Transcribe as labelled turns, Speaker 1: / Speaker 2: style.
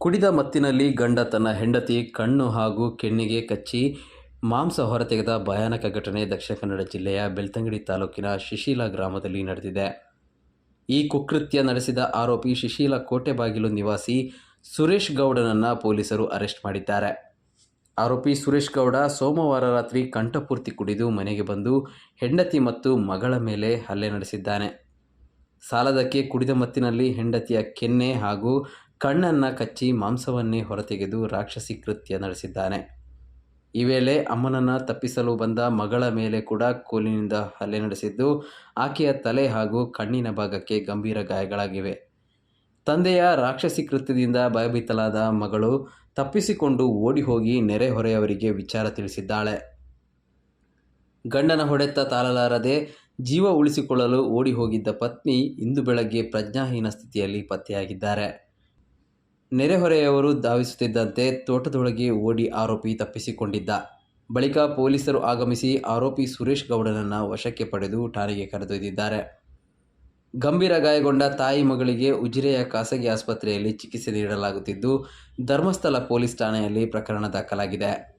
Speaker 1: ಕುಡಿದ ಮತ್ತಿನಲ್ಲಿ ಗಂಡ ತನ್ನ ಹೆಂಡತಿ ಕಣ್ಣು ಹಾಗೂ ಕೆಣ್ಣಿಗೆ ಕಚ್ಚಿ ಮಾಂಸ ಹೊರತೆಗೆದ ಭಯಾನಕ ಘಟನೆ ದಕ್ಷಿಣ ಕನ್ನಡ ಜಿಲ್ಲೆಯ ಬೆಳ್ತಂಗಡಿ ತಾಲೂಕಿನ ಶಿಶೀಲ ಗ್ರಾಮದಲ್ಲಿ ನಡೆದಿದೆ. ಈ ಕುಕೃತ್ಯ ನಡೆಸಿದ ಆರೋಪಿ ಶಿಶೀಲ ಕೋಟೆಬಾಗಿಲು ನಿವಾಸಿ ಸುರೇಶ್ ಗೌಡನನ್ನು ಪೊಲೀಸರು ಅರೆಸ್ಟ್ ಮಾಡಿದ್ದಾರೆ. ಆರೋಪಿ ಸುರೇಶ್ ಗೌಡ ಸೋಮವಾರ ರಾತ್ರಿ ಕಂಠಪೂರ್ತಿ ಕುಡಿದು ಮನೆಗೆ ಬಂದು ಹೆಂಡತಿ ಮತ್ತು ಮಗಳ ಮೇಲೆ ಹಲ್ಲೆ ನಡೆಸಿದ್ದಾನೆ. ಸಾಲದಕ್ಕೆ ಕುಡಿದ ಮತ್ತಿನಲ್ಲಿ ಹೆಂಡತಿಯ ಕೆನ್ನೆ ಹಾಗೂ ಕಣ್ಣನ್ನು ಕಚ್ಚಿ ಮಾಂಸವನ್ನೇ ಹೊರತೆಗೆದು ರಾಕ್ಷಸಿ ಕೃತ್ಯ ನಡೆಸಿದ್ದಾನೆ. ಈ ವೇಳೆ ಅಮ್ಮನನ್ನು ತಪ್ಪಿಸಲು ಬಂದ ಮಗಳ ಮೇಲೆ ಕೂಡ ಕೋಲಿನಿಂದ ಹಲ್ಲೆ ನಡೆಸಿದ್ದು ಆಕೆಯ ತಲೆ ಹಾಗೂ ಕಣ್ಣಿನ ಭಾಗಕ್ಕೆ ಗಂಭೀರ ಗಾಯಗಳಾಗಿವೆ. ತಂದೆಯ ರಾಕ್ಷಸಿ ಕೃತ್ಯದಿಂದ ಭಯಭೀತಲಾದ ಮಗಳು ತಪ್ಪಿಸಿಕೊಂಡು ಓಡಿ ಹೋಗಿ ನೆರೆಹೊರೆಯವರಿಗೆ ವಿಚಾರ ತಿಳಿಸಿದ್ದಾಳೆ. ಗಂಡನ ಹೊಡೆತ ತಾಳಲಾರದೆ ಜೀವ ಉಳಿಸಿಕೊಳ್ಳಲು ಓಡಿ ಹೋಗಿದ್ದ ಪತ್ನಿ ಇಂದು ಬೆಳಗ್ಗೆ ಪ್ರಜ್ಞಾಹೀನ ಸ್ಥಿತಿಯಲ್ಲಿ ಪತ್ತೆಯಾಗಿದ್ದಾರೆ. ನೆರೆಹೊರೆಯವರು ಧಾವಿಸುತ್ತಿದ್ದಂತೆ ತೋಟದೊಳಗೆ ಓಡಿ ಆರೋಪಿ ತಪ್ಪಿಸಿಕೊಂಡಿದ್ದ. ಬಳಿಕ ಪೊಲೀಸರು ಆಗಮಿಸಿ ಆರೋಪಿ ಸುರೇಶ್ ಗೌಡನನ್ನು ವಶಕ್ಕೆ ಪಡೆದು ಠಾಣೆಗೆ ಕರೆದೊಯ್ದಿದ್ದಾರೆ. ಗಂಭೀರ ಗಾಯಗೊಂಡ ತಾಯಿ ಮಗಳಿಗೆ ಉಜಿರೆಯ ಖಾಸಗಿ ಆಸ್ಪತ್ರೆಯಲ್ಲಿ ಚಿಕಿತ್ಸೆ ನೀಡಲಾಗುತ್ತಿದ್ದು, ಧರ್ಮಸ್ಥಳ ಪೊಲೀಸ್ ಠಾಣೆಯಲ್ಲಿ ಪ್ರಕರಣ ದಾಖಲಾಗಿದೆ.